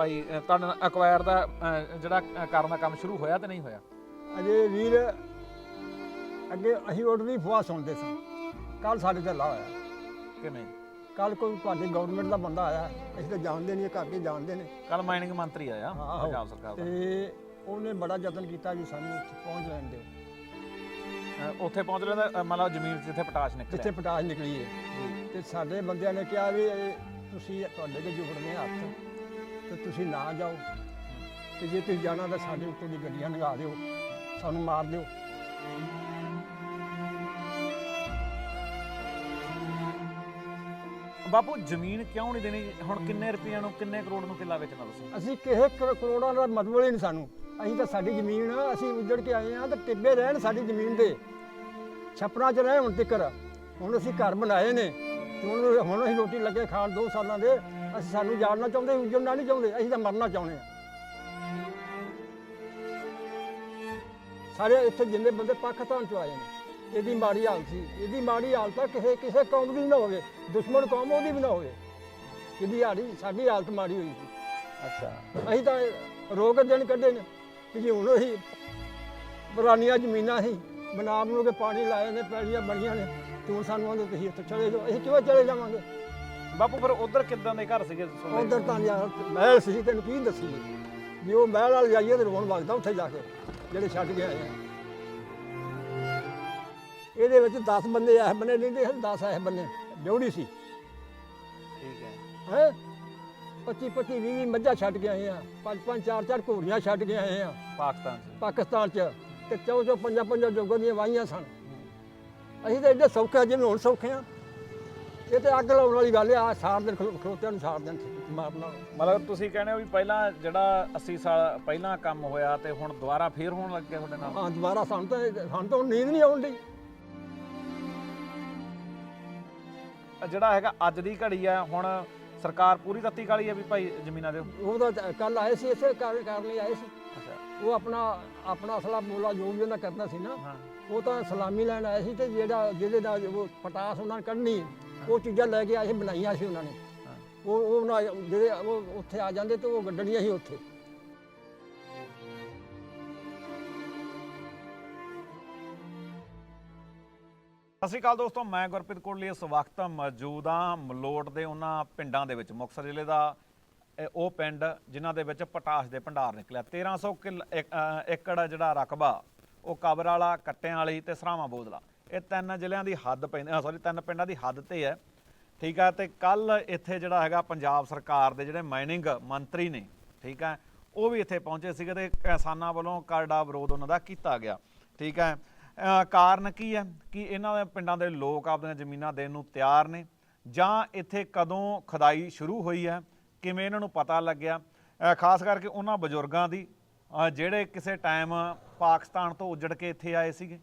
ਭਾਈ ਤੁਹਾਡਾ ਅਕਵਾਇਰ ਦਾ ਜਿਹੜਾ ਕਰਨ ਦਾ ਕੰਮ ਸ਼ੁਰੂ ਹੋਇਆ ਤੇ ਨਹੀਂ ਹੋਇਆ? ਅਜੇ ਵੀਰ ਅੱਗੇ ਅਸੀਂ ਆਰਡਰ ਦੀ ਫੁਆ ਸੁਣਦੇ ਸਾਂ। ਕੱਲ ਸਾਡੇ ਤੇ ਲਾ ਹੋਇਆ। ਕਿਵੇਂ? ਕੱਲ ਕੋਈ ਤੁਹਾਡੀ ਗਵਰਨਮੈਂਟ ਦਾ ਬੰਦਾ ਆਇਆ। ਅਸੀਂ ਤਾਂ ਜਾਣਦੇ ਨਹੀਂ ਘਰ ਕੇ ਜਾਣਦੇ ਨੇ। ਕੱਲ ਮਾਈਨਿੰਗ ਮੰਤਰੀ ਆਇਆ ਆਹੋ। ਪੰਜਾਬ ਸਰਕਾਰ ਦਾ। ਤੇ ਉਹਨੇ ਬੜਾ ਯਤਨ ਕੀਤਾ ਵੀ ਸਾਨੂੰ ਉੱਥੇ ਪਹੁੰਚ ਲੈਣ ਦਿਓ। ਅ, ਉੱਥੇ ਪਹੁੰਚ ਅ, ਮੰਨ ਲਓ ਜ਼ਮੀਨ ਜਿੱਥੇ ਪਟਾਸ਼ ਜਿੱਥੇ ਨਿਕਲਿਆ ਪਟਾਸ਼ ਨਿਕਲੀ ਹੈ। ਜੀ। ਤੇ ਸਾਡੇ ਬੰਦਿਆਂ ਨੇ ਕਿਹਾ ਵੀ ਇਹ ਤੁਸੀਂ ਤੁਹਾਡੇ ਕੇ ਜੁੜਨੇ ਹੱਥ। ਤੇ ਤੁਸੀਂ ਨਾ ਜਾਓ। ਤੇ ਜੇ ਤੁਸੀਂ ਜਾਣਾ ਤਾਂ ਸਾਡੇ ਉੱਤੇ ਦੀ ਗੱਡੀਆਂ ਲਗਾ ਦਿਓ। ਸਾਨੂੰ ਮਾਰ ਦਿਓ। ਬਾਪੂ ਜ਼ਮੀਨ ਕਿਉਂ ਨਹੀਂ ਦੇਣੀ? ਹੁਣ ਕਿੰਨੇ ਰੁਪਈਆਂ ਨੂੰ ਕਿੰਨੇ ਕਰੋੜ ਨੂੰ ਕਿੱਲਾ ਵੇਚਣਾ ਤੁਸੀਂ? ਅਸੀਂ ਕਿਸੇ ਕਰੋ- ਕਰੋੜਾਂ ਦਾ ਮਤਲਬ ਹੀ ਨਹੀਂ ਸਾਨੂੰ। ਅਸੀਂ ਤਾਂ ਸਾਡੀ ਜ਼ਮੀਨ ਆ, ਅਸੀਂ ਉੱਜੜ ਕੇ ਆਏ ਆ ਤੇ ਟਿੱਬੇ ਰਹਿਣ ਸਾਡੀ ਜ਼ਮੀਨ ਦੇ ਛੱਪਰਾਂ 'ਚ ਰਹੇ ਹੁਣ ਤੱਕਰ। ਹੁਣ ਅਸੀਂ ਘਰ ਬਣਾਏ ਨੇ। ਹੁਣ ਹੁਣ ਅਸੀਂ ਰੋਟੀ ਲੱਗੇ ਖਾਣ ਦੋ ਸਾਲਾਂ ਦੇ ਅਸੀਂ ਸਾਨੂੰ ਜਾਣਨਾ ਚਾਹੁੰਦੇ ਉੱਜੜਨਾ ਨਹੀਂ ਚਾਹੁੰਦੇ ਅਸੀਂ ਤਾਂ ਮਰਨਾ ਚਾਹੁੰਦੇ ਆ ਸਾਰੇ ਇੱਥੇ ਜਿੰਨੇ ਬੰਦੇ ਪਾਕਿਸਤਾਨ ਚੋਂ ਆਏ ਨੇ ਇਹਦੀ ਮਾੜੀ ਹਾਲਤ ਸੀ ਇਹਦੀ ਮਾੜੀ ਹਾਲਤ ਆ ਕਿਸੇ ਕਿਸੇ ਕੌਮ ਦੀ ਨਾ ਹੋਵੇ ਦੁਸ਼ਮਣ ਕੌਮ ਉਹਦੀ ਵੀ ਨਾ ਹੋਵੇ। ਇਹਦੀ ਹਾੜੀ ਸਾਡੀ ਹਾਲਤ ਮਾੜੀ ਹੋਈ ਸੀ। ਅੱਛਾ। ਅਸੀਂ ਤਾਂ ਰੋਕ ਦਿਨ ਕੱਢੇ ਨੇ ਕਿ ਜੀ ਹੁਣ ਅਸੀਂ ਪੁਰਾਣੀਆਂ ਜ਼ਮੀਨਾਂ ਸੀ ਬਣਾ ਬਣੂ ਕੇ ਪਾਣੀ ਲਾਏ ਨੇ ਪੈਲੀਆਂ ਬਣੀਆਂ ਨੇ ਤੇ ਸਾਨੂੰ ਆਂਦੇ ਤੁਸੀਂ ਇੱਥੇ ਚਲੇ ਜਾਓ। ਅਸੀਂ ਕਿਵੇਂ ਚਲੇ ਜਾਵਾਂਗੇ? ਬਾਪੂ ਫਿਰ ਉਧਰ ਕਿੱਦਾਂ ਦੇ ਘਰ ਸੀਗੇ ਤੁਹਾਡੇ? ਉਧਰ ਤਾਂ ਯਾਰ ਮਹਿਲ ਸੀ ਤੈਨੂੰ ਕੀ ਦੱਸੀ ਜੇ ਉਹ ਮਹਿਲ ਵਾਲ ਜਾਈਏ ਤੇ ਰੋਣ ਵਗਦਾ ਉੱਥੇ ਜਾ ਕੇ ਜਿਹੜੇ ਛੱਡ ਕੇ ਆਏ ਆ। ਇਹਦੇ ਵਿੱਚ 10 ਬੰਦੇ ਐ ਬੰਨੇ ਲੈਂਦੇ ਸੀ 10 ਐ ਬੰਨੇ ਡਿਊੜੀ ਸੀ। ਠੀਕ ਹੈ। ਹੈ? 25 25 20 20 ਮੱਝਾਂ ਛੱਡ ਕੇ ਆਏ ਆ। ਪੰਜ ਪੰਜ ਚਾਰ ਚਾਰ ਘੋੜੀਆਂ ਛੱਡ ਕੇ ਆਏ ਆ। ਪਾਕਿਸਤਾਨ 'ਚ। ਪਾਕਿਸਤਾਨ ਚ। ਤੇ ਚੌ ਚੌ ਪੰਜਾਂ ਪੰਜਾਂ ਜੋਗਾਂ ਦੀਆਂ ਵਾਹੀਆਂ ਸਨ। ਅਸੀਂ ਤਾਂ ਐਡੇ ਸੌਖੇ ਆ ਜਿਵੇਂ ਹੁਣ ਸੌਖੇ ਆ। ਇਹ ਤੇ ਅੱਗ ਲਾਉਣ ਵਾਲੀ ਗੱਲ ਆ ਸਾਰ ਦਿਨ ਖਲੋ- ਖਲੋਤਿਆਂ ਨੂੰ ਸਾਰ ਦਿਨ ਮਾਰਨਾ ਮਤਲਬ ਤੁਸੀਂ ਕਹਿੰਦੇ ਹੋ ਵੀ ਪਹਿਲਾਂ ਜਿਹੜਾ 80 ਸਾਲ ਪਹਿਲਾਂ ਕੰਮ ਹੋਇਆ ਤੇ ਹੁਣ ਦੁਬਾਰਾ ਫੇਰ ਹੋਣ ਲੱਗ ਗਿਆ ਤੁਹਾਡੇ ਨਾਲ? ਹਾਂ ਦੁਬਾਰਾ ਸਾਨੂੰ ਤਾਂ ਸਾਨੂੰ ਤਾਂ ਹੁਣ ਨੀਂਦ ਨਹੀਂ ਆਉਣ ਡਈ। ਜਿਹੜਾ ਹੈਗਾ ਅੱਜ ਦੀ ਘੜੀ ਆ ਹੁਣ ਸਰਕਾਰ ਪੂਰੀ ਤੱਤੀ ਕਾਲੀ ਆ ਵੀ ਭਾਈ ਜ਼ਮੀਨਾਂ ਦਿਓ ਉਹ ਤਾਂ ਕੱਲ ਆਏ ਸੀ ਇਸੇ ਕਾਰਨ ਕਾਰਨ ਲਈ ਆਏ ਸੀ। ਉਹ ਆਪਣਾ ਆਪਣਾ ਅਸਲਾ ਮੋਲਾ ਜੋ ਵੀ ਉਹਨਾਂ ਕਰਨਾ ਸੀ ਨਾ ਹਾਂ। ਉਹ ਤਾਂ ਸਲਾਮੀ ਲੈਣ ਆਏ ਸੀ ਤੇ ਜਿਹੜਾ ਜਿਹਦੇ ਨਾਲ ਉਹ ਪਟਾਸ ਉਹਨਾਂ ਨੇ ਕੱਢਣੀ ਉਹ ਚੀਜ਼ਾਂ ਲੈ ਕੇ ਆਏ ਸੀ ਬਣਾਈਆਂ ਸੀ ਉਹਨਾਂ ਨੇ। ਉਹ ਉਹ ਨਾ ਜਿਹੜੇ ਉਹ ਉੱਥੇ ਆ ਜਾਂਦੇ ਤੇ ਉਹ ਗੱਡਣੀਆਂ ਸੀ ਉੱਥੇ। ਸਤਿ ਸ਼੍ਰੀ ਅਕਾਲ ਦੋਸਤੋ ਮੈਂ ਗੁਰਪ੍ਰੀਤ ਕੋਟਲੀ ਇਸ ਵਕਤ ਮੌਜੂਦ ਹਾਂ ਮਲੋਟ ਦੇ ਉਹਨਾਂ ਪਿੰਡਾਂ ਦੇ ਵਿੱਚ ਮੁਕਤਸਰ ਜ਼ਿਲ੍ਹੇ ਦਾ ਉਹ ਪਿੰਡ ਜਿਨ੍ਹਾਂ ਦੇ ਵਿੱਚ ਪਟਾਸ਼ ਦੇ ਭੰਡਾਰ ਨਿਕਲਿਆ। 1300 ਕਿੱਲ ਏਕੜ ਜਿਹੜਾ ਰਕਬਾ, ਉਹ ਕਬਰ ਵਾਲਾ, ਕੱਟਿਆਂ ਵਾਲੀ ਤੇ ਸਰਾਵਾਂ ਬੋਦਲਾ। ਇਹ ਤਿੰਨ ਜ਼ਿਲ੍ਹਿਆਂ ਦੀ ਹੱਦ ਪੈਂਦੀ ਸੌਰੀ ਤਿੰਨ ਪਿੰਡਾਂ ਦੀ ਹੱਦ ਤੇ ਹੈ। ਠੀਕ ਹੈ ਤੇ ਕੱਲ ਇੱਥੇ ਜਿਹੜਾ ਹੈਗਾ ਪੰਜਾਬ ਸਰਕਾਰ ਦੇ ਜਿਹੜੇ ਮਾਈਨਿੰਗ ਮੰਤਰੀ ਨੇ, ਠੀਕ ਹੈ ਉਹ ਵੀ ਇੱਥੇ ਪਹੁੰਚੇ ਸੀਗੇ ਤੇ ਕਿਸਾਨਾਂ ਵੱਲੋਂ ਕਰੜਾ ਵਿਰੋਧ ਉਹਨਾਂ ਦਾ ਕੀਤਾ ਗਿਆ। ਠੀਕ ਹੈ ਕਾਰਨ ਕੀ ਹੈ? ਕਿ ਇਹਨਾਂ ਦੇ ਪਿੰਡਾਂ ਦੇ ਲੋਕ ਆਪਣੀਆਂ ਜ਼ਮੀਨਾਂ ਦੇਣ ਨੂੰ ਤਿਆਰ ਨੇ ਜਾਂ ਇੱਥੇ ਕਦੋਂ ਖਦਾਈ ਸ਼ੁਰੂ ਹੋਈ ਹੈ? ਕਿਵੇਂ ਇਹਨਾਂ ਨੂੰ ਪਤਾ ਲੱਗਿਆ? ਖਾਸ ਕਰਕੇ ਉਹਨਾਂ ਬਜ਼ੁਰਗਾਂ ਦੀ ਜਿਹੜੇ ਕਿਸੇ ਟਾਈਮ ਪਾਕਿਸਤਾਨ ਤੋਂ ਉੱਜੜ ਕੇ ਇੱਥੇ ਆਏ ਸੀਗੇ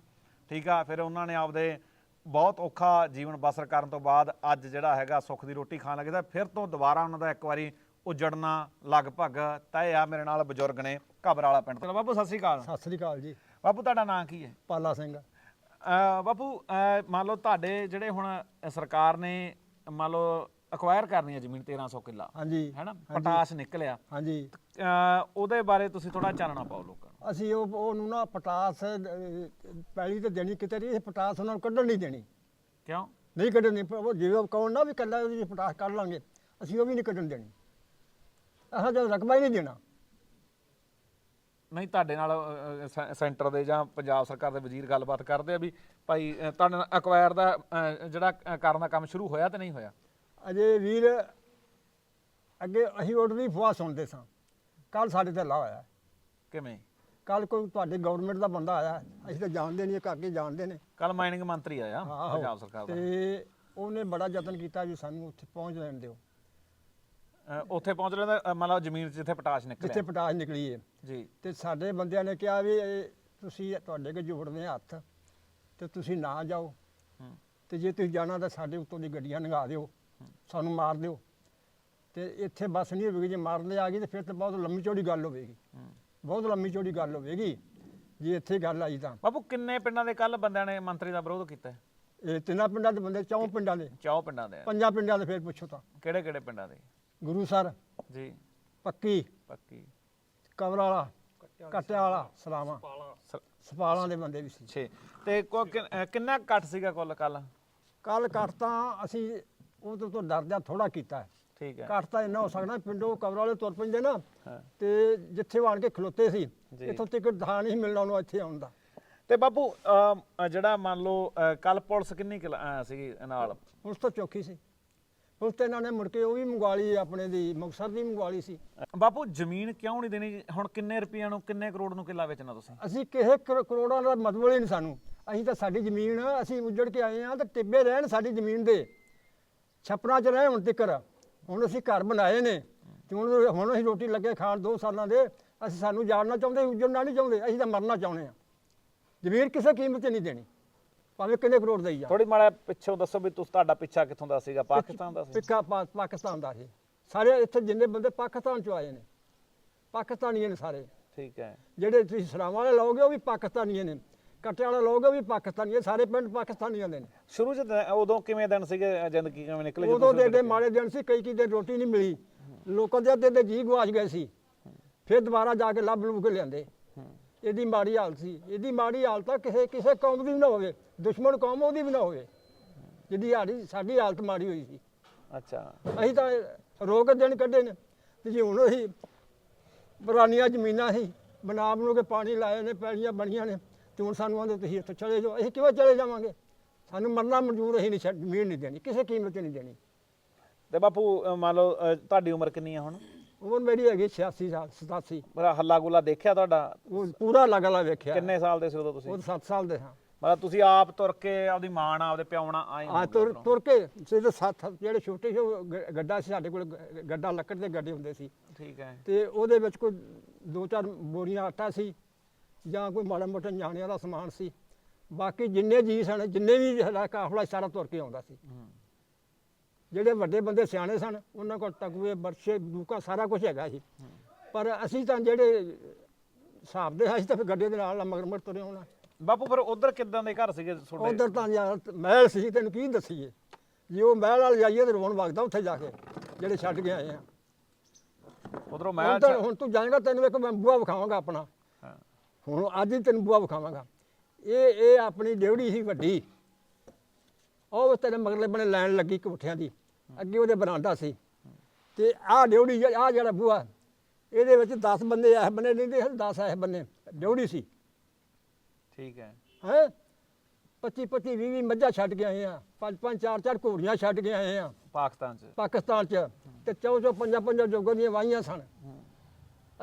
ਠੀਕ ਆ? ਫਿਰ ਉਹਨਾਂ ਨੇ ਆਪਦੇ ਬਹੁਤ ਔਖਾ ਜੀਵਨ ਬਸਰ ਕਰਨ ਤੋਂ ਬਾਅਦ ਅੱਜ ਜਿਹੜਾ ਹੈਗਾ ਸੁੱਖ ਦੀ ਰੋਟੀ ਖਾਣ ਲੱਗੇ ਤਾਂ ਫਿਰ ਤੋਂ ਦੁਬਾਰਾ ਉਹਨਾਂ ਦਾ ਇੱਕ ਵਾਰੀ ਉੱਜੜਨਾ ਲਗਭਗ ਤੈਅ ਆ ਮੇਰੇ ਨਾਲ ਬਜ਼ੁਰਗ ਨੇ ਘਬਰ ਵਾਲਾ ਪਿੰਡ ਤੋਂ। ਬਾਬੂ ਸਤਿ ਸ਼੍ਰੀ ਅਕਾਲ। ਸਤਿ ਸ੍ਰੀ ਅਕਾਲ ਜੀ। ਬਾਪੂ ਤੁਹਾਡਾ ਨਾਂ ਕੀ ਹੈ? ਪਾਲਾ ਸਿੰਘ। ਬਾਪੂ ਮੰਨ ਲਓ ਤੁਹਾਡੇ ਜਿਹੜੇ ਹੁਣ ਸਰਕਾਰ ਨੇ ਮੰਨ ਲਓ ਅਕਵਾਇਰ ਕਰਨੀ ਹੈ ਜ਼ਮੀਨ 1300 ਕਿੱਲਾ। ਹਾਂਜੀ ਹੈਨਾ ਪਟਾਸ਼ ਨਿਕਲਿਆ। ਹਾਂਜੀ। ਅਹ ਉਹਦੇ ਬਾਰੇ ਤੁਸੀਂ ਥੋੜਾ ਚਾਨਣਾ ਪਾਓ ਲੋਕਾਂ ਨੂੰ। ਅਸੀਂ ਉਹ ਉਹਨੂੰ ਨਾ ਪਟਾਸ ਅਹ, ਪੈਲੀ ਤੇ ਦੇਣੀ ਕਿਤੇ ਨਹੀਂ ਇਹ ਪਟਾਸ ਉਹਨਾਂ ਨੂੰ ਕੱਢਣ ਨਹੀਂ ਦੇਣੀ। ਕਿਉਂ? ਨਹੀਂ ਕੱਢਣੀ ਪਰ ਉਹ ਜਿਵੇਂ ਉਹ ਕਹੋ ਨਾ ਵੀ ਕੱਲਾ ਉਹਦੀ ਪਟਾਸ ਕੱਢ ਲਾਂਗੇ ਅਸੀਂ ਉਹ ਵੀ ਨਹੀਂ ਕੱਢਣ ਦੇਣੀ। ਅਸਾਂ ਜਦ ਰਕਬਾ ਹੀ ਨਹੀਂ ਦੇਣਾ। ਨਹੀਂ ਤੁਹਾਡੇ ਨਾਲ ਅਹ, ਅਹ, ਸੈ- ਸੈਂਟਰ ਦੇ ਜਾਂ ਪੰਜਾਬ ਸਰਕਾਰ ਦੇ ਵਜ਼ੀਰ ਗੱਲਬਾਤ ਕਰਦੇ ਆ ਵੀ ਭਾਈ ਅਹ, ਤੁਹਾਡੇ ਨਾਲ ਅਕਵਾਇਰ ਦਾ ਅਹ, ਜਿਹੜਾ ਅਹ, ਕਰਨ ਦਾ ਕੰਮ ਸ਼ੁਰੂ ਹੋਇਆ ਤੇ ਨਹੀਂ ਹੋਇਆ? ਅਜੇ ਵੀਰ ਅੱਗੇ ਅਸੀਂ ਆਰਡਰ ਫੁਆ ਸੁਣਦੇ ਸਾਂ। ਕੱਲ ਸਾਡੇ ਤੇ ਲਾ ਹੋਇਆ। ਕਿਵੇਂ? ਕੱਲ ਕੋਈ ਤੁਹਾਡੇ ਗਵਰਨਮੈਂਟ ਦਾ ਬੰਦਾ ਆਇਆ। ਅਸੀਂ ਤਾਂ ਜਾਣਦੇ ਨਹੀਂ ਕਾਕੇ ਜਾਣਦੇ ਨੇ। ਕੱਲ ਮਾਈਨਿੰਗ ਮੰਤਰੀ ਆਇਆ ਆਹੋ। ਪੰਜਾਬ ਸਰਕਾਰ ਦਾ। ਤੇ ਉਹਨੇ ਬੜਾ ਯਤਨ ਕੀਤਾ ਵੀ ਸਾਨੂੰ ਉੱਥੇ ਪਹੁੰਚ ਲੈਣ ਦਿਓ। ਉੱਥੇ ਪਹੁੰਚ ਲੈਂਦਾ ਅਹ, ਮੰਨ ਲਓ ਜ਼ਮੀਨ 'ਚ ਜਿੱਥੇ ਪਟਾਸ਼ ਜਿੱਥੇ ਨਿਕਲਿਆ ਪਟਾਸ ਨਿਕਲੀ ਹੈ ਜੀ। ਤੇ ਸਾਡੇ ਬੰਦਿਆਂ ਨੇ ਕਿਹਾ ਵੀ ਇਹ ਤੁਸੀਂ ਤੁਹਾਡੇ ਕੇ ਜੋੜਨੇ ਹੱਥ। ਤੇ ਤੁਸੀਂ ਨਾ ਜਾਓ। ਹੂੰ। ਤੇ ਜੇ ਤੁਸੀਂ ਜਾਣਾ ਤਾਂ ਸਾਡੇ ਉੱਤੋਂ ਦੀ ਗੱਡੀਆਂ ਲੰਘਾ ਦਿਓ। ਸਾਨੂੰ ਮਾਰ ਦਿਓ। ਤੇ ਇੱਥੇ ਬਸ ਨਹੀਂ ਹੋਵੇਗੀ ਜੇ ਮਾਰਨੇ ਆ ਗਈ ਤੇ ਫਿਰ ਤਾਂ ਬਹੁਤ ਲੰਮੀ ਚੌੜੀ ਗੱਲ ਹੋਵੇਗੀ। ਬਹੁਤ ਲੰਮੀ ਚੌੜੀ ਗੱਲ ਹੋਵੇਗੀ। ਜੇ ਇੱਥੇ ਗੱਲ ਆਈ ਤਾਂ। ਬਾਪੂ ਕਿੰਨੇ ਪਿੰਡਾਂ ਦੇ ਕੱਲ ਬੰਦਿਆਂ ਨੇ ਮੰਤਰੀ ਦਾ ਵਿਰੋਧ ਕੀਤਾ? ਹੈ? ਇਹ ਤਿੰਨਾਂ ਪਿੰਡਾਂ ਦੇ ਬੰਦੇ ਚੌਂ ਪਿੰਡਾਂ ਦੇ। ਚੌ ਪਿੰਡਾਂ ਦੇ। ਪੰਜਾਂ ਪਿੰਡਾਂ ਦੇ ਫਿਰ ਪੁੱਛੋ ਤਾਂ। ਕਿਹੜੇ ਕਿਹੜੇ ਪਿੰਡਾਂ ਦੇ? ਗੁਰੂ ਸਰ ਜੀ। ਪੱਕੀ। ਪੱਕੀ। ਕਵਰ ਵਾਲਾ ਕੱਟਿਆ ਵਾਲਾ ਸਲਾਮਾ ਸ- ਸਪਾਲਾਂ ਦੇ ਬੰਦੇ ਵੀ ਸੀ। ਛੇ। ਤੇ ਕੋ ਕਿ- ਅਹ ਕਿੰਨਾ ਕੱਟ ਸੀਗਾ ਕੁੱਲ ਕੱਲ ਕੱਲ ਕੱਟ ਤਾਂ ਅਸੀਂ ਉਹ ਤੋਂ ਡਰਦਿਆਂ ਥੋੜਾ ਕੀਤਾ ਹੈ। ਠੀਕ ਹੈ। ਤਾਂ ਇੰਨਾ ਹੋ ਸਕਦਾ ਪਿੰਡੋਂ ਕਵਰ ਵਾਲੇ ਤੁਰ ਪੈਂਦੇ ਨਾ ਹਾਂ। ਤੇ ਜਿੱਥੇ ਵਾਣ ਕੇ ਖਲੋਤੇ ਸੀ ਜੀ। ਇੱਥੋਂ ਟਿਕਟ ਥਾਂ ਨਹੀਂ ਮਿਲਣਾ ਉਹਨੂੰ ਇੱਥੇ ਆਉਣ ਦਾ। ਤੇ ਬਾਪੂ ਅਮ, ਜਿਹੜਾ ਮੰਨ ਲਓ ਕੱਲ ਪੁਲਿਸ ਕਿੰਨੀ ਕੁ ਲ- ਸੀਗੀ ਨਾਲ? ਉਸ ਤੋਂ ਚੌਕੀ ਸੀ। ਉਸ ਤੇ ਇਹਨਾਂ ਨੇ ਮੁੜ ਕੇ ਉਹ ਵੀ ਮੰਗਵਾ ਲਈ ਆਪਣੇ ਦੀ ਮੁਕਤਸਰ ਦੀ ਮੰਗਵਾ ਲਈ ਸੀ। ਬਾਪੂ ਜ਼ਮੀਨ ਕਿਉਂ ਨਹੀਂ ਦੇਣੀ? ਹੁਣ ਕਿੰਨੇ ਰੁਪਈਆਂ ਨੂੰ ਕਿੰਨੇ ਕਰੋੜ ਨੂੰ ਕਿੱਲਾ ਵੇਚਣਾ ਤੁਸੀਂ? ਅਸੀਂ ਕਿਸੇ ਕਰੋ- ਕਰੋੜਾਂ ਦਾ ਮਤਲਬ ਹੀ ਨਹੀਂ ਸਾਨੂੰ। ਅਸੀਂ ਤਾਂ ਸਾਡੀ ਜ਼ਮੀਨ ਅਸੀਂ ਉੱਜੜ ਕੇ ਆਏ ਆ ਤੇ ਟਿੱਬੇ ਰਹਿਣ ਸਾਡੀ ਜ਼ਮੀਨ ਦੇ। ਛੱਪਰਾਂ 'ਚ ਰਹੇ ਹੁਣ ਤਿੱਕਰ। ਹੁਣ ਅਸੀਂ ਘਰ ਬਣਾਏ ਨੇ ਤੇ ਹੁਣ ਹੁਣ ਅਸੀਂ ਰੋਟੀ ਲੱਗੇ ਖਾਣ ਦੋ ਸਾਲਾਂ ਦੇ ਅਸੀਂ ਸਾਨੂੰ ਜਾਣਨਾ ਚਾਹੁੰਦੇ ਉੱਜੜਨਾ ਨਹੀਂ ਚਾਹੁੰਦੇ ਅਸੀਂ ਤਾਂ ਮਰਨਾ ਚਾਹੁੰਦੇ ਆ ਜ਼ਮੀਨ ਕਿਸੇ ਕੀਮਤ 'ਚ ਨਹੀਂ ਦੇਣੀ ਭਾਵੇਂ ਕਿੰਨੇ ਕਰੋੜ ਦੇਈ ਜਾ ਥੋੜੀ ਮਾੜਾ ਪਿੱਛੋਂ ਦੱਸੋ ਵੀ ਤੁਸੀਂ ਤੁਹਾਡਾ ਪਿੱਛਾ ਕਿੱਥੋਂ ਦਾ ਸੀਗਾ? ਪਾਕਿਸਤਾਨ ਦਾ ਸੀ। ਪਿੱਕਾ ਪਾ- ਪਾਕਿਸਤਾਨ ਦਾ ਸੀ। ਸਾਰੇ ਇੱਥੇ ਜਿੰਨੇ ਬੰਦੇ ਪਾਕਿਸਤਾਨ 'ਚੋਂ ਆਏ ਨੇ ਪਾਕਿਸਤਾਨੀਏ ਨੇ ਸਾਰੇ। ਠੀਕ ਹੈ। ਜਿਹੜੇ ਤੁਸੀਂ ਸਲਾਮਾਂ ਵਾਲੇ ਲੋਗੇ ਉਹ ਵੀ ਪਾਕਿਸਤਾਨੀਏ ਨੇ। ਕੱਟੇ ਵਾਲੇ ਲੋਕ ਵੀ ਪਾਕਿਸਤਾਨੀਏ ਸਾਰੇ ਪਿੰਡ ਪਾਕਿਸਤਾਨੀਆਂ ਦੇ ਨੇ। ਸ਼ੁਰੂ ਚ ਤਾਂ ਉਦੋਂ ਕਿਵੇਂ ਦਿਨ ਸੀਗੇ ਜ਼ਿੰਦਗੀ ਕਿਵੇਂ ਨਿਕਲੇ ਉਦੋਂ ਦੇ ਦੇ ਮਾੜੇ ਦਿਨ ਸੀ ਕਈ ਕਈ ਦਿਨ ਰੋਟੀ ਨਹੀਂ ਮਿਲੀ। ਲੋਕਾਂ ਦੇ ਅੱਧੇ ਦੇ ਜੀ ਗਵਾਚ ਗਏ ਸੀ। ਫਿਰ ਦੁਬਾਰਾ ਜਾ ਕੇ ਲੱਭ ਲੁੱਭ ਕੇ ਲਿਆਂਦੇ। ਇਹਦੀ ਮਾੜੀ ਹਾਲਤ ਸੀ। ਇਹਦੀ ਮਾੜੀ ਹਾਲਤ ਆ ਕਿਸੇ ਕਿਸੇ ਕੌਮ ਦੀ ਵੀ ਨਾ ਹੋਵੇ। ਦੁਸ਼ਮਣ ਕੌਮ ਉਹਦੀ ਵੀ ਨਾ ਹੋਵੇ। ਜਿਹਦੀ ਹਾੜੀ ਸਾਡੀ ਹਾਲਤ ਮਾੜੀ ਹੋਈ ਸੀ। ਅੱਛਾ। ਅਸੀਂ ਤਾਂ ਰੋਕ ਦਿਨ ਕੱਢੇ ਨੇ। ਤੇ ਜੀ ਹੁਣ ਅਸੀਂ ਬਰਾਨੀਆਂ ਜ਼ਮੀਨਾਂ ਸੀ ਬਣਾ ਬਣੂ ਕੇ ਪਾਣੀ ਲਾਏ ਨੇ ਪੈੜੀਆਂ ਬਣੀਆਂ ਨੇ। ਤੇ ਹੁਣ ਸਾਨੂੰ ਆਂਦੇ ਤੁਸੀਂ ਇੱਥੋਂ ਚਲੇ ਜਾਓ। ਅਸੀਂ ਕਿਵੇਂ ਚਲੇ ਜਾਵਾਂਗੇ? ਸਾਨੂੰ ਮਰਨਾ ਮਨਜ਼ੂਰ ਅਸੀਂ ਨਹੀਂ ਛੱਡ ਜ਼ਮੀਨ ਨਹੀਂ ਦੇਣੀ ਕਿਸੇ ਕੀਮਤ 'ਤੇ ਨਹੀਂ ਦੇਣੀ। ਤੇ ਬਾਪੂ ਮੰਨ ਲਓ ਤੁਹਾਡੀ ਉਮਰ ਕਿੰਨੀ ਆ ਹੁਣ? ਉਮਰ ਮੇਰੀ ਹੈਗੀ 86 ਸਾਲ 87 ਮੇਰਾ ਹੱਲਾ ਗੁੱਲਾ ਦੇਖਿਆ ਤੁਹਾਡਾ? ਉਹ ਪੂਰਾ ਲਗਾ ਦੇਖਿਆ ਕਿੰਨੇ ਸਾਲ ਦੇ ਸੀ ਉਦੋਂ ਤੁਸੀਂ? ਉਹ 7 ਸਾਲ ਦੇ ਹਾਂ। ਮਤਲਬ ਤੁਸੀਂ ਆਪ ਤੁਰ ਕੇ ਆਪਦੀ ਮਾਂ ਨਾਲ ਆਪਦੇ ਪਿਓ ਨਾਲ ਆਏ ਆ ਤੁਰ ਉੱਧਰੋਂ। ਤੁਰ ਕੇ ਸਿੱਧੇ ਸੱਤ ਜਿਹੜੇ ਛੋਟੇ ਸੀ ਉਹ ਗ- ਗੱਡਾ ਸੀ ਸਾਡੇ ਕੋਲ ਗ- ਗੱਡਾ ਲੱਕੜ ਦੇ ਗੱਡੇ ਹੁੰਦੇ ਸੀ। ਠੀਕ ਹੈ। ਤੇ ਉਹਦੇ ਵਿੱਚ ਕੋਈ ਦੋ ਚਾਰ ਬੋਰੀਆਂ ਆਟਾ ਸੀ ਜਾਂ ਕੋਈ ਮਾੜਾ ਮੋਟਾ ਨਿਆਣਿਆਂ ਦਾ ਸਮਾਨ ਸੀ। ਬਾਕੀ ਜਿੰਨੇ ਜੀ ਸਨ ਜਿੰਨੇ ਵੀ ਸਾਡਾ ਕਾਫਲਾ ਸਾਰਾ ਤੁਰ ਕੇ ਆਉਂਦਾ ਸੀ। ਜਿਹੜੇ ਵੱਡੇ ਬੰਦੇ ਸਿਆਣੇ ਸਨ ਉਹਨਾਂ ਕੋਲ ਟਕੂਏ ਬਰਛੇ ਦੂਕਾ ਸਾਰਾ ਕੁਝ ਹੈਗਾ ਸੀ। ਪਰ ਅਸੀਂ ਤਾਂ ਜਿਹੜੇ ਹਿਸਾਬ ਦੇ ਅਸੀਂ ਤਾਂ ਫਿਰ ਗੱਡੇ ਦੇ ਨਾਲ ਮਗਰ ਮਗਰ ਤੁਰੇ ਹੋਣਾ। ਬਾਪੂ ਫਿਰ ਉਧਰ ਕਿੱਦਾਂ ਦੇ ਘਰ ਸੀਗੇ ਤੁਹਾਡੇ? ਉਧਰ ਤਾਂ ਯਾਰ ਮਹਿਲ ਸੀ ਤੈਨੂੰ ਕੀ ਦੱਸੀਏ? ਜੇ ਉਹ ਮਹਿਲ ਵਾਲ ਜਾਈਏ ਤੇ ਰੋਣ ਵਗਦਾ ਉੱਥੇ ਜਾ ਕੇ ਜਿਹੜੇ ਛੱਡ ਕੇ ਆਏ ਆ। ਉਧਰੋਂ ਮੈਂ ਹੁਣ ਤੂੰ ਜਾਏਗਾ ਤੈਨੂੰ ਇੱਕ ਮੈਂ ਬੂਆ ਵਿਖਾਵਾਂਗਾ ਆਪਣਾ। ਹੁਣ ਅੱਜ ਹੀ ਤੈਨੂੰ ਬੂਆ ਵਿਖਾਵਾਂਗਾ। ਇਹ ਇਹ ਆਪਣੀ ਡਿਉੜੀ ਸੀ ਵੱਡੀ। ਉਹ ਤੇਰੇ ਮਗਰਲੇ ਬਣੇ ਲੈਣ ਲੱਗੀ ਕੋਠਿਆਂ ਦੀ। ਅੱਗੇ ਉਹਦੇ ਬਰਾਂਡਾ ਸੀ। ਤੇ ਆਹ ਡਿਉੜੀ ਆ ਜਿਹੜਾ ਬੂਆ ਇਹਦੇ ਵਿੱਚ 10 ਬੰਦੇ ਇਸ ਬੰਨੇ ਰਹਿੰਦੇ ਸੀ 10 ਇਸ ਬੰਨੇ ਡਿਉੜੀ ਸੀ। ਠੀਕ ਹੈ। ਹੈ? 25 25 20 20 ਮੱਝਾਂ ਛੱਡ ਕੇ ਆਏ ਆ। ਪੰਜ ਪੰਜ ਚਾਰ ਚਾਰ ਘੋੜੀਆਂ ਛੱਡ ਕੇ ਆਏ ਆ। ਪਾਕਿਸਤਾਨ ਚ। ਪਾਕਿਸਤਾਨ ਚ। ਤੇ ਚੌ ਚੌ ਪੰਜਾਂ ਪੰਜਾਂ ਜੋਗਾਂ ਦੀਆਂ ਵਾਹੀਆਂ ਸਨ।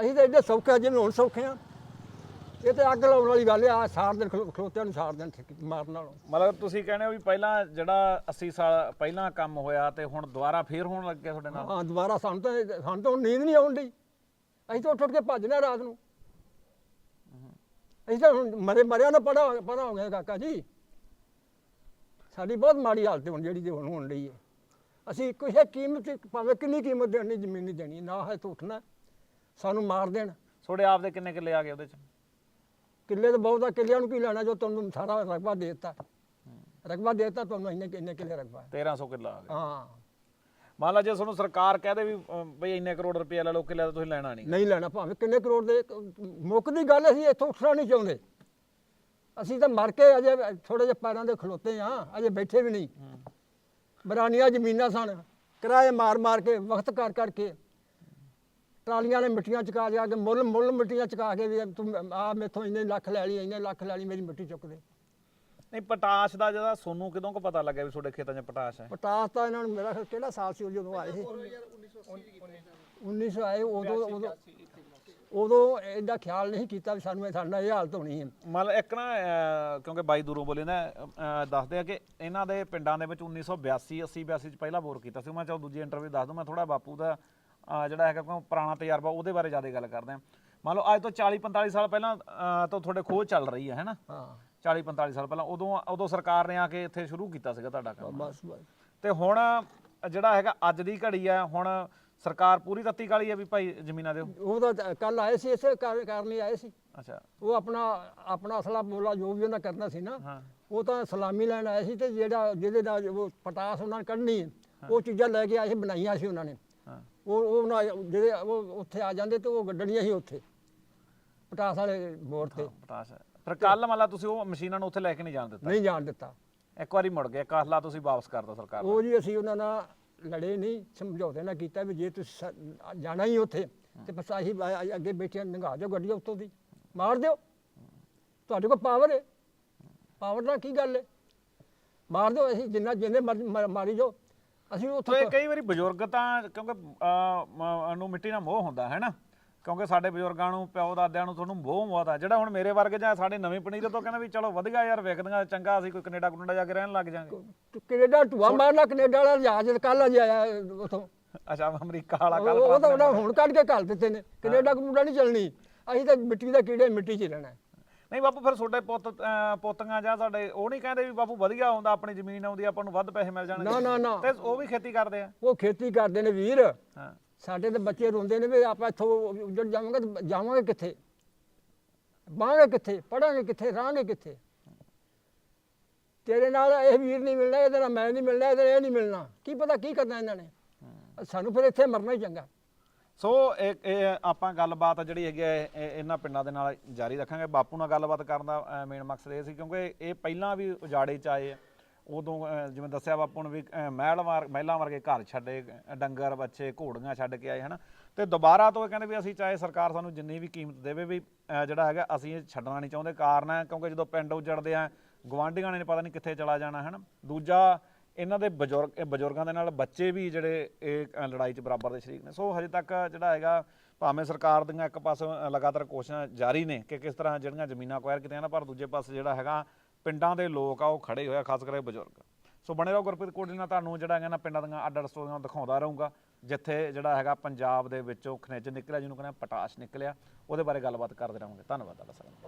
ਅਸੀਂ ਤਾਂ ਐਡੇ ਸੌਖੇ ਜਿਵੇਂ ਹੁਣ ਸੌਖੇ ਆ। ਇਹ ਤੇ ਅੱਗ ਲਾਉਣ ਵਾਲੀ ਗੱਲ ਆ ਸਾਰ ਦਿਨ ਖਲੋ- ਖਲੋਤਿਆਂ ਨੂੰ ਸਾਰ ਦਿਨ ਠਿੱਕ- ਮਾਰਨ ਨਾਲੋਂ। ਮਤਲਬ ਤੁਸੀਂ ਕਹਿੰਦੇ ਹੋ ਵੀ ਪਹਿਲਾਂ ਜਿਹੜਾ 80 ਸਾਲ ਪਹਿਲਾਂ ਕੰਮ ਹੋਇਆ ਤੇ ਹੁਣ ਦੁਬਾਰਾ ਫੇਰ ਹੋਣ ਲੱਗ ਗਿਆ ਤੁਹਾਡੇ ਨਾਲ? ਹਾਂ ਦੁਬਾਰਾ ਸਾਨੂੰ ਤਾਂ ਸਾਨੂੰ ਤਾਂ ਹੁਣ ਨੀਂਦ ਨਹੀਂ ਆਉਣ ਡਈ। ਅਸੀਂ ਤਾਂ ਉੱਠ ਉੱਠ ਕੇ ਭੱਜਦੇ ਹਾਂ ਰਾਤ ਨੂੰ। ਅਸੀਂ ਤਾਂ ਹੁਣ ਮਰੇ ਮਰਿਆ ਨਾ ਪੜਾ ਪੜਾ ਹੋ ਗਿਆ ਕਾਕਾ ਜੀ। ਸਾਡੀ ਬਹੁਤ ਮਾੜੀ ਹਾਲਤ ਹੁਣ ਜਿਹੜੀ ਤੇ ਹੁਣ ਹੋਣ ਲਈ ਹੈ। ਅਸੀਂ ਕਿਸੇ ਕੀਮਤ ਭਾਵੇਂ ਕਿੰਨੀ ਕੀਮਤ ਦੇਣੀ ਜ਼ਮੀਨ ਨਹੀਂ ਦੇਣੀ ਨਾ ਹੈ ਤਾਂ ਉੱਠਣਾ ਸਾਨੂੰ ਮਾਰ ਦੇਣ। ਤੁਹਾਡੇ ਆਪ ਦੇ ਕਿੰਨੇ ਕਿੱਲੇ ਆ ਗਏ ਉਹਦੇ ਚ? ਕਿੱਲੇ ਤਾਂ ਬਹੁਤ ਆ ਕਿੱਲਿਆਂ ਨੂੰ ਕੀ ਲੈਣਾ ਜੋ ਤੁਹਾਨੂੰ ਸਾਰਾ ਰਕਬਾ ਦੇ ਦਿੱਤਾ? ਰਕਬਾ ਦੇ ਦਿੱਤਾ ਤੁਹਾਨੂੰ ਇੰਨੇ ਇੰਨੇ ਕਿੱਲੇ ਰਕਬਾ ਹੈ। 1300 ਕਿੱਲਾ ਆ ਗਿਆ। ਹਾਂ। ਮੰਨ ਲਾ ਜੇ ਤੁਹਾਨੂੰ ਸਰਕਾਰ ਕਹਦੇ ਵੀ ਅਮ, ਬਈ ਇੰਨੇ ਕਰੋੜ ਰੁਪਏ ਲੈ ਲਓ ਕਿੱਲੇ ਤਾਂ ਤੁਸੀਂ ਲੈਣਾ ਨਹੀਂ। ਨਹੀਂ ਲੈਣਾ ਭਾਵੇਂ ਕਿੰਨੇ ਕਰੋੜ ਦੇ ਮੁੱਕਦੀ ਗੱਲ ਅਸੀਂ ਇੱਥੋਂ ਉੱਠਣਾ ਨਹੀਂ ਚਾਹੁੰਦੇ। ਅਸੀਂ ਤਾਂ ਮਰ ਕੇ ਅਜੇ ਥੋੜੇ ਜਿਹੇ ਪੈਰਾਂ ਦੇ ਖਲੋਤੇ ਆ ਅਜੇ ਬੈਠੇ ਵੀ ਨਹੀਂ। ਬਰਾਨੀਆਂ ਜ਼ਮੀਨਾਂ ਸਨ ਕਿਰਾਏ ਮਾਰ ਮਾਰ ਕੇ ਵਕਤ ਕਰ ਕਰਕੇ ਟਰਾਲੀਆਂ ਨੇ ਮਿੱਟੀਆਂ ਚੁਕਾ ਜਾ ਕੇ ਮੁੱਲ ਮੁੱਲ ਮਿੱਟੀਆਂ ਚੁਕਾ ਕੇ ਵੀ ਤੂੰ ਆ ਮੇਥੋਂ ਇੰਨੇ ਲੱਖ ਲੈ ਲਈ ਇੰਨੇ ਲੱਖ ਲੈ ਲਈ ਮੇਰੀ ਮਿੱਟੀ ਚੁੱਕ ਦੇ। ਨਹੀਂ ਪਟਾਸ਼ ਦਾ ਜਿਹੜਾ ਸੋਨੂੰ ਕਿਦੋਂ ਕੋ ਪਤਾ ਲੱਗਿਆ ਵੀ ਤੁਹਾਡੇ ਖੇਤਾਂ 'ਚ ਪਟਾਸ਼ ਹੈ? ਪਟਾਸ ਤਾਂ ਇਹਨਾਂ ਨੂੰ ਮੇਰਾ ਖਿਆਲ ਕਿਹੜਾ ਸਾਲ ਸੀ ਜਦੋਂ ਆਏ ਸੀ? 1900 ਆਏ ਉਦੋਂ ਉਦੋਂ ਉਦੋਂ ਇਹਦਾ ਖਿਆਲ ਨਹੀਂ ਕੀਤਾ ਵੀ ਸਾਨੂੰ ਇਹ ਸਾਡਾ ਇਹ ਹਾਲਤ ਹੋਣੀ ਹੈ ਮੰਨ ਲਾ ਇੱਕ ਨਾ ਅਹ, ਕਿਉਂਕਿ ਬਾਈ ਦੂਰੋਂ ਬੋਲੇ ਨਾ ਅਹ, ਦੱਸਦੇ ਆ ਕਿ ਇਹਨਾਂ ਦੇ ਪਿੰਡਾਂ ਦੇ ਵਿੱਚ 1982 80 82 ਚ ਪਹਿਲਾ ਬੋਰ ਕੀਤਾ ਸੀ। ਮੈਂ ਚਾਹ ਦੂਜੀ ਇੰਟਰਵਿਊ ਦੱਸ ਦੂੰ ਮੈਂ ਥੋੜਾ ਬਾਪੂ ਦਾ ਜਿਹੜਾ ਹੈਗਾ ਕੋਈ ਪੁਰਾਣਾ ਤਜਰਬਾ ਉਹਦੇ ਬਾਰੇ ਜ਼ਿਆਦਾ ਗੱਲ ਕਰਦੇ ਆ ਮੰਨ ਲਓ ਅੱਜ ਤੋਂ 40 45 ਸਾਲ ਪਹਿਲਾਂ ਤੋਂ ਤੁਹਾਡੇ ਖੋਜ ਚੱਲ ਰਹੀ ਹੈ ਹੈਨਾ ਹਾਂ। 40 45 ਸਾਲ ਪਹਿਲਾਂ ਉਦੋਂ ਉਦੋਂ ਸਰਕਾਰ ਨੇ ਆ ਕੇ ਇੱਥੇ ਸ਼ੁਰੂ ਕੀਤਾ ਸੀਗਾ ਤੁਹਾਡਾ ਕੰਮ। ਬਸ ਬਸ ਤੇ ਹੁਣ ਜਿਹੜਾ ਹੈਗਾ ਅੱਜ ਦੀ ਘੜੀ ਹੈ ਹੁਣ ਸਰਕਾਰ ਪੂਰੀ ਤੱਤੀ ਕਾਲੀ ਹੈ ਵੀ ਭਾਈ ਜ਼ਮੀਨਾਂ ਦਿਓ। ਉਹ ਤਾਂ ਕੱਲ ਆਏ ਸੀ ਇਸੇ ਕਾਰ- ਕਾਰਨ ਹੀ ਆਏ ਸੀ। ਅੱਛਾ। ਉਹ ਆਪਣਾ ਆਪਣਾ ਅਸਲਾ ਬੋਲਾ ਜੋ ਵੀ ਉਹਨਾਂ ਕਰਨਾ ਸੀ ਨਾ ਉਹ ਤਾਂ ਸਲਾਮੀ ਲੈਣ ਆਏ ਸੀ ਤੇ ਜਿਹੜਾ ਜਿਹਦੇ ਦਾ ਉਹ ਪਟਾਸ ਉਹਨਾਂ ਨੇ ਕੱਢਣੀ ਉਹ ਚੀਜ਼ਾਂ ਲੈ ਕੇ ਆਏ ਸੀ ਬਣਾਈਆਂ ਸੀ ਉਹਨਾਂ ਨੇ। ਉਹ ਉਹ ਨਾ ਜਿਹੜੇ ਉਹ ਉੱਥੇ ਆ ਜਾਂਦੇ ਤੇ ਉਹ ਗੱਡਣੀਆਂ ਸੀ ਉੱਥੇ। ਪਟਾਸ ਵਾਲੇ ਮੋੜ ਤੇ। ਪਟਾਸ਼ ਫਿਰ ਕੱਲ ਮਤਲਬ ਤੁਸੀਂ ਉਹ ਮਸ਼ੀਨਾਂ ਨੂੰ ਉੱਥੇ ਲੈ ਕੇ ਨਹੀਂ ਜਾਣ ਦਿੱਤਾ? ਨਹੀਂ ਜਾਣ ਦਿੱਤਾ। ਇੱਕ ਵਾਰੀ ਮੁੜ ਗਏ। ਕਾਸਲਾ ਤੁਸੀਂ ਵਾਪਸ ਕਰਤਾ ਸਰਕਾਰ ਨੂੰ ਉਹ ਜੀ ਅਸੀਂ ਉਹਨਾਂ ਨਾਲ ਲੜੇ ਨਹੀਂ ਸਮਝੌਤੇ ਨਾਲ ਕੀਤਾ ਵੀ ਜੇ ਤੁਸੀਂ ਜਾਣਾ ਹੀ ਉੱਥੇ ਤੇ ਬਸ ਆਹੀ ਅੱਗੇ ਬੈਠੇ ਨੰਗਾ ਜਾਓ ਗੱਡੀਆਂ ਉੱਤੋਂ ਦੀ। ਮਾਰ ਦਿਓ। ਤੁਹਾਡੇ ਕੋਲ ਪਾਵਰ ਹੈ। ਪਾਵਰ ਨਾਲ ਕੀ ਗੱਲ ਹੈ? ਮਾਰ ਦਿਓ ਅਸੀਂ ਜਿੰਨਾ ਜਿੰਨੇ ਮਾਰੀ ਜਾਓ। ਅਸੀਂ ਤੋ ਉੱਥੇ ਇਹ ਕਈ ਵਾਰੀ ਬਜ਼ੁਰਗ ਤਾਂ ਕਿਉਂਕਿ ਅਹ, ਮ- ਨੂੰ ਮਿੱਟੀ ਨਾਲ ਮੋਹ ਹੁੰਦਾ ਹੈ ਨਾ? ਕਿਉਂਕਿ ਸਾਡੇ ਬਜ਼ੁਰਗਾਂ ਨੂੰ ਪਿਓ ਦਾਦਿਆਂ ਨੂੰ ਤੁਹਾਨੂੰ ਮੋਹ ਬਹੁਤ ਆ। ਜਿਹੜਾ ਹੁਣ ਮੇਰੇ ਵਰਗੇ ਜਾਂ ਸਾਡੇ ਨਵੇਂ ਪਨੀਰ ਤੋਂ ਕਹਿੰਦਾ ਵੀ ਚਲੋ ਵਧੀਆ ਯਾਰ ਵੇਖਦੀਆਂ ਚੰਗਾ ਅਸੀਂ ਕੋਈ ਕੈਨੇਡਾ ਕਨੂਡਾ ਜਾ ਕੇ ਰਹਿਣ ਲੱਗ ਜਾਾਂਗੇ। ਤੇ ਕੈਨੇਡਾ ਟੂਆ ਮਾਰਨਾ ਕੈਨੇਡਾ ਵਾਲਾ ਜਹਾਜ਼ ਕੱਲ ਅਜੇ ਆਇਆ ਉਥੋਂ। ਅੱਛਾ ਅਮਰੀਕਾ ਵਾਲਾ ਕੱਲ ਉਹ ਤਾਂ ਉਹਨਾਂ ਹੁਣ ਕੱਢ ਕੇ ਘੱਲ ਦਿੱਤੇ ਨੇ। ਕੈਨੇਡਾ ਕਨੂਡਾ ਨਹੀਂ ਚੱਲਣੀ। ਅਸੀਂ ਤਾਂ ਮਿੱਟੀ ਦਾ ਕੀੜੇ ਮਿੱਟੀ 'ਚ ਹੀ ਰਹਿਣਾ। ਹੈ। ਨਹੀਂ ਬਾਪੂ ਫਿਰ ਤੁਹਾਡੇ ਪੁੱਤ ਪੋਤੀਆਂ ਜਾਂ ਸਾਡੇ ਉਹ ਨਹੀਂ ਕਹਿੰਦੇ ਵੀ ਬਾਪੂ ਵਧੀਆ ਆਉਂਦਾ ਆਪਣੀ ਜ਼ਮੀਨ ਆਉਂਦੀ ਆਪਾਂ ਨੂੰ ਵੱਧ ਪੈਸੇ ਮਿਲ ਜਾਣਗੇ। ਨਾ ਨਾ ਨਾ। ਤੇ ਉਹ ਵੀ ਖੇਤੀ ਕਰਦੇ ਆ। ਉਹ ਖੇਤੀ ਕਰਦੇ ਨੇ ਵੀਰ। ਹਾਂ। ਸਾਡੇ ਤੇ ਬੱਚੇ ਰੋਂਦੇ ਨੇ ਵੀ ਆਪਾਂ ਇੱਥੋਂ ਉੱਜੜ ਜਾਵਾਂਗੇ ਤੇ ਜਾਵਾਂਗੇ ਕਿੱਥੇ? ਬਾਂਗੇ ਕਿੱਥੇ? ਪੜਾਂਗੇ ਕਿੱਥੇ? ਰਾਂਗੇ ਕਿੱਥੇ? ਤੇਰੇ ਨਾਲ ਇਹ ਵੀਰ ਨਹੀਂ ਮਿਲਣਾ ਇਹਦੇ ਨਾਲ ਮੈਂ ਨਹੀਂ ਮਿਲਣਾ ਇਹਦੇ ਨਾਲ ਇਹ ਨਹੀਂ ਮਿਲਣਾ। ਕੀ ਪਤਾ ਕੀ ਕਰਨਾ ਇਹਨਾਂ ਨੇ? ਸਾਨੂੰ ਫਿਰ ਇੱਥੇ ਮਰਨਾ ਹੀ ਚੰਗਾ। ਸੋ ਇਹ ਇਹ ਆਪਾਂ ਗੱਲਬਾਤ ਜਿਹੜੀ ਹੈਗੀ ਹੈ ਇਹ- ਇਹਨਾਂ ਪਿੰਡਾਂ ਦੇ ਨਾਲ ਜਾਰੀ ਰੱਖਾਂਗੇ। ਬਾਪੂ ਨਾਲ ਗੱਲਬਾਤ ਕਰਨ ਦਾ ਮੇਨ ਮਕਸਦ ਇਹ ਸੀ ਕਿਉਂਕਿ ਇਹ ਪਹਿਲਾਂ ਵੀ ਉਜਾੜੇ ਚ ਆਏ ਆ। ਉਦੋਂ ਅਹ, ਜਿਵੇਂ ਦੱਸਿਆ ਬਾਪੂ ਨੇ ਵੀ ਅਹ, ਮਹਿਲ ਵਾਰ ਮਹਿਲਾਂ ਵਰਗੇ ਘਰ ਛੱਡੇ ਅਹ, ਡੰਗਰ ਬੱਚੇ ਘੋੜੀਆਂ ਛੱਡ ਕੇ ਆਏ ਹਨਾ। ਤੇ ਦੁਬਾਰਾ ਤੋਂ ਇਹ ਕਹਿੰਦੇ ਵੀ ਅਸੀਂ ਚਾਹੇ ਸਰਕਾਰ ਸਾਨੂੰ ਜਿੰਨੀ ਵੀ ਕੀਮਤ ਦੇਵੇ ਵੀ ਅਹ, ਜਿਹੜਾ ਹੈਗਾ ਅਸੀਂ ਇਹ ਛੱਡਣਾ ਨਹੀਂ ਚਾਹੁੰਦੇ। ਕਾਰਨ ਹੈ ਕਿਉਂਕਿ ਜਦੋਂ ਪਿੰਡ ਉਜੜਦੇ ਆ ਗਵਾਂਢੀਆਂ ਨੇ ਪਤਾ ਨਹੀਂ ਕਿੱਥੇ ਚਲਾ ਜਾਣਾ ਹਨਾ। ਦੂਜਾ ਇਹਨਾਂ ਦੇ ਬਜ਼ੁਰਗ ਇਹ ਬਜ਼ੁਰਗਾਂ ਦੇ ਨਾਲ ਬੱਚੇ ਵੀ ਜਿਹੜੇ ਇਹ ਅ, ਲੜਾਈ 'ਚ ਬਰਾਬਰ ਦੇ ਸ਼ਰੀਕ ਨੇ। ਸੋ ਹਜੇ ਤੱਕ ਜਿਹੜਾ ਹੈਗਾ ਭਾਵੇਂ ਸਰਕਾਰ ਦੀਆਂ ਇੱਕ ਪਾਸੇ ਲਗਾਤਾਰ ਕੋਸ਼ਿਸ਼ਾਂ ਜਾਰੀ ਨੇ ਕਿ ਕਿਸ ਤਰ੍ਹਾਂ ਜਿਹੜੀਆਂ ਜ਼ਮੀਨਾਂ ਅਕਵਾਇਰ ਕੀਤੀਆਂ ਨਾ ਪਰ ਦੂਜੇ ਪਾਸੇ ਜਿਹੜਾ ਹੈਗਾ ਪਿੰਡਾਂ ਦੇ ਲੋਕ ਆ ਉਹ ਖੜੇ ਆ ਖਾਸ ਕਰਕੇ ਬਜ਼ੁਰਗ। ਸੋ ਬਣੇ ਰਹੋ ਗੁਰਪ੍ਰੀਤ ਕੋਡੀ ਨਾਲ ਤੁਹਾਨੂੰ ਜਿਹੜਾ ਹੈਗਾ ਨਾ ਪਿੰਡਾਂ ਦੀਆਂ ਅੱਡ ਅੱਡ ਸਟੋਰੀਆਂ ਦਿਖਾਉਂਦਾ ਰਹੂੰਗਾ ਜਿੱਥੇ ਜਿਹੜਾ ਹੈਗਾ ਪੰਜਾਬ ਦੇ ਵਿੱਚੋਂ ਖਣਿਜ ਨਿਕਲਿਆ ਜਿਹਨੂੰ ਕਹਿੰਦੇ ਆ ਪਟਾਸ਼ ਨਿਕਲਿਆ। ਉਹਦੇ ਬਾਰੇ ਗੱਲਬਾਤ ਕਰਦੇ ਰਹਾਂਗੇ। ਧੰਨਵਾਦ ਤੁਹਾਡਾ ਸਾਰਿਆਂ ਦਾ।